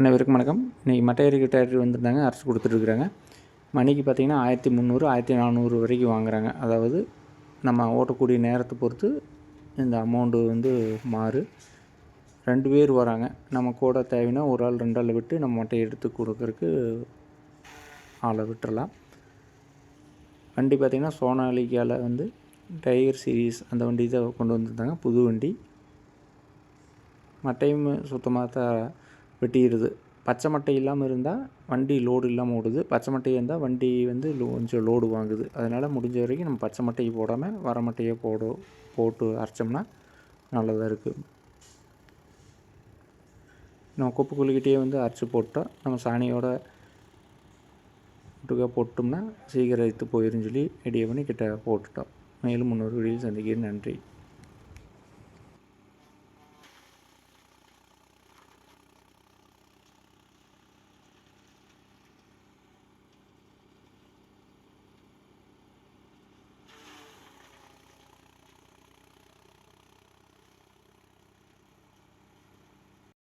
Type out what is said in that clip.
அனைவருக்கும் வணக்கம். இன்றைக்கி மட்டையரிக்கு டயர் வந்திருந்தாங்க அரசு கொடுத்துட்ருக்குறாங்க மணிக்கு பார்த்திங்கன்னா ஆயிரத்தி முந்நூறு ஆயிரத்தி நானூறு வரைக்கும் வாங்குறாங்க. அதாவது நம்ம ஓட்டக்கூடிய நேரத்தை பொறுத்து இந்த அமௌண்ட்டு வந்து மாறு. ரெண்டு பேர் வராங்க. நம்ம கூட தேவைன்னா ஒரு ஆள் ரெண்டு ஆள் விட்டு நம்ம மட்டையை எடுத்து கொடுக்குறக்கு ஆளை விட்டுறலாம். வண்டி பார்த்திங்கன்னா சோனாலிக்காவில் வந்து டைகர் சீரீஸ் அந்த வண்டி தான் கொண்டு வந்திருந்தாங்க. புது வண்டி. மட்டையும் சுத்தமாக தான் வெட்டிடுது. பச்சை மட்டை இல்லாமல் இருந்தால் வண்டி லோடு இல்லாமல் ஓடுது. பச்சை மட்டை இருந்தால் வண்டி வந்து கொஞ்சம் லோடு வாங்குது. அதனால் முடிஞ்ச வரைக்கும் நம்ம பச்சை மட்டையை போடாமல் வர மட்டையை போட போட்டு அரைச்சோம்னா நல்லதாக இருக்குது நம்ம குப்பை குழிக்கிட்டே வந்து அரைச்சி போட்டால் நம்ம சாணியோட முட்டுக்காக போட்டோம்னா சீக்கிரம் எடுத்து போயிரும் சொல்லி ரெடியை பண்ணி கிட்ட போட்டுட்டோம். மேலும் முன்னொரு வீடியோ சந்திக்கிறேன். நன்றி.